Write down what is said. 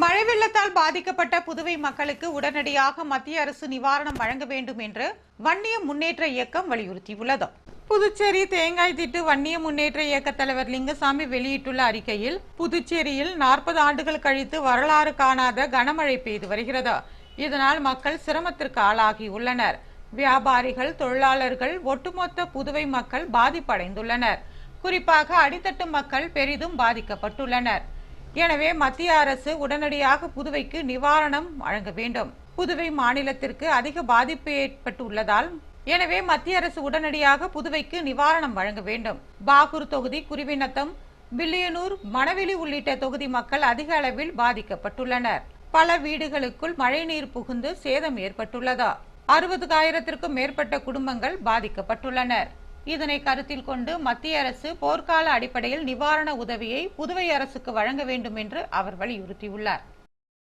மழை வெள்ளத்தால் பாதிக்கப்பட்ட புதுவை மக்களுக்கு உடனடியாக மத்திய அரசு நிவாரணம் வழங்க வேண்டும் என்று வன்னிய முன்னேற்ற இயக்கம் வலியுறுத்தியுள்ளது. புதுச்சேரி தேங்காய் திட்டு வன்னிய முன்னேற்ற இயக்க தலைவர் லிங்கசாமி வெளியிட்டுள்ள அறிக்கையில் புதுச்சேரியில் நாற்பது ஆண்டுகள் கழித்து வரலாறு காணாத கனமழை பெய்து வருகிறது. இதனால் மக்கள் சிரமத்திற்கு ஆளாகியுள்ளனர் வியாபாரிகள் தொழிலாளர்கள் ஒட்டுமொத்த புதுவை மக்கள் பாதிப்படைந்துள்ளனர். குறிப்பாக அடித்தட்டு மக்கள் பெரிதும் பாதிக்கப்பட்டுள்ளனர். எனவே மத்திய அரசு உடனடியாக புதுவைக்கு நிவாரணம் வழங்க வேண்டும். புதுவை மாநிலத்திற்கு அதிக பாதிப்பு ஏற்பட்டுள்ளதால் எனவே மத்திய அரசு உடனடியாக புதுவைக்கு நிவாரணம் வழங்க வேண்டும். பாகூர் தொகுதி குருவினத்தம் வில்லியனூர் மணவெளி உள்ளிட்ட தொகுதி மக்கள் அதிக அளவில் பாதிக்கப்பட்டுள்ளனர். பல வீடுகளுக்குள் மழைநீர் புகுந்து சேதம் ஏற்பட்டுள்ளதா? அறுபதுக்காயிரத்திற்கும் மேற்பட்ட குடும்பங்கள் பாதிக்கப்பட்டுள்ளனர். இதனை கருத்தில் கொண்டு மத்திய அரசு போர்க்கால அடிப்படையில் நிவாரண உதவியை புதுவை அரசுக்கு வழங்க வேண்டும் என்று அவர் வலியுறுத்தியுள்ளார்.